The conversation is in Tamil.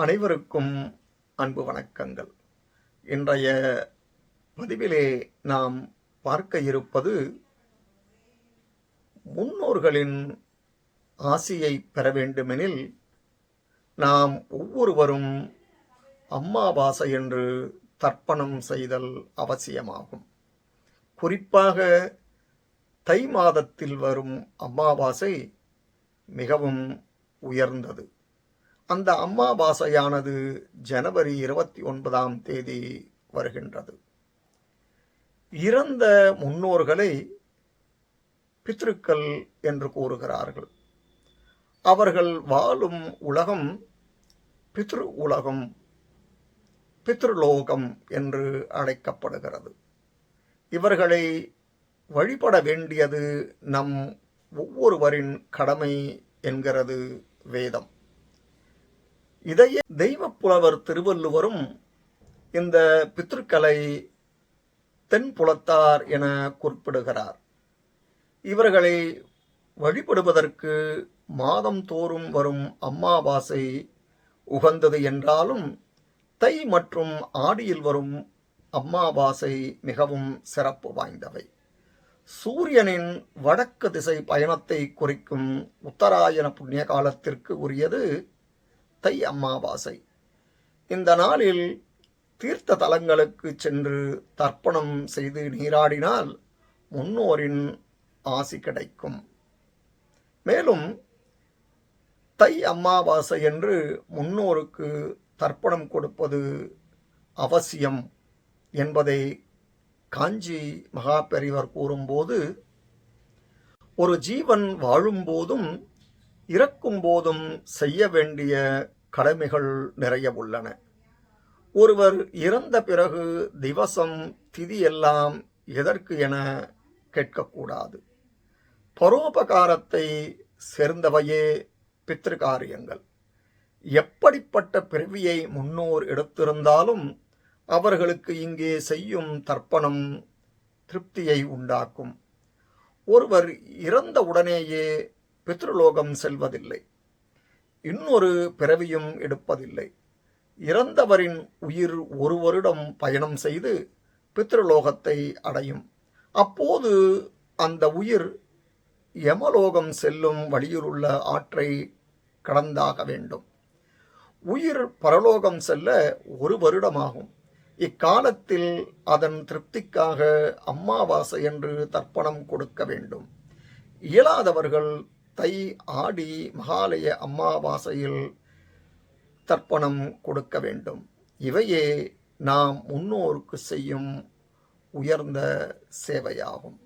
அனைவருக்கும் அன்பு வணக்கங்கள். இன்றைய பதிவிலே நாம் பார்க்க இருப்பது முன்னோர்களின் ஆசியை பெற வேண்டுமெனில் நாம் ஒவ்வொருவரும் அம்மாவாசை என்று தர்ப்பணம் செய்தல் அவசியமாகும். குறிப்பாக தை மாதத்தில் வரும் அமாவாசை மிகவும் உயர்ந்தது. அந்த அம்மாவாசையானது ஜனவரி இருபத்தி ஒன்பதாம் தேதி வருகின்றது. இறந்த முன்னோர்களை பித்ருக்கள் என்று கூறுகிறார்கள். அவர்கள் வாழும் உலகம் பித்ரு உலகம் பித்ருலோகம் என்று அழைக்கப்படுகிறது. இவர்களை வழிபட வேண்டியது நம் ஒவ்வொருவரின் கடமை என்கிறது வேதம். இதையே தெய்வப்புலவர் திருவள்ளுவரும் இந்த பித்ருக்களை தென்புலத்தார் என குறிப்பிடுகிறார். இவர்களை வழிபடுவதற்கு மாதம் தோறும் வரும் அம்மாவாசை உகந்தது என்றாலும் தை மற்றும் ஆடியில் வரும் அம்மாவாசை மிகவும் சிறப்பு வாய்ந்தவை. சூரியனின் வடக்கு திசை பயணத்தை குறிக்கும் உத்தராயண புண்ணிய காலத்திற்கு உரியது தை அம்மாவாசை. இந்த நாளில் தீர்த்த தலங்களுக்கு சென்று தர்ப்பணம் செய்து நீராடினால் முன்னோரின் ஆசி கிடைக்கும். மேலும் தை அம்மாவாசை என்று முன்னோருக்கு தர்ப்பணம் கொடுப்பது அவசியம் என்பதை காஞ்சி மகாபெரிவர் கூறும்போது ஒரு ஜீவன் வாழும்போதும் இறக்கும் போதும் செய்ய வேண்டிய கடமைகள் நிறைய உள்ளன. ஒருவர் இறந்த பிறகு திவசம் திதி எல்லாம் எதற்கு என கேட்கக்கூடாது. பரோபகாரத்தை சேர்ந்தவையே பித்திருக்காரியங்கள். எப்படிப்பட்ட பிறவியை முன்னோர் எடுத்திருந்தாலும் அவர்களுக்கு இங்கே செய்யும் தர்ப்பணம் திருப்தியை உண்டாக்கும். ஒருவர் இறந்த உடனேயே பித்ருலோகம் செல்வதில்லை. இன்னொரு பிறவியும் எடுப்பதில்லை. இறந்தவரின் உயிர் ஒரு வருடம் பயணம் செய்து பித்ருலோகத்தை அடையும். அப்போது அந்த உயிர் யமலோகம் செல்லும் வழியிலுள்ள ஆற்றை கடந்தாக வேண்டும். உயிர் பரலோகம் செல்ல ஒரு வருடமாகும். இக்காலத்தில் அதன் திருப்திக்காக அம்மாவாசை என்று தர்ப்பணம் கொடுக்க வேண்டும். இயலாதவர்கள் தை ஆடி மகாலய அம்மாவாசையில் தர்ப்பணம் கொடுக்க வேண்டும். இவையே நாம் முன்னோருக்கு செய்யும் உயர்ந்த சேவையாகும்.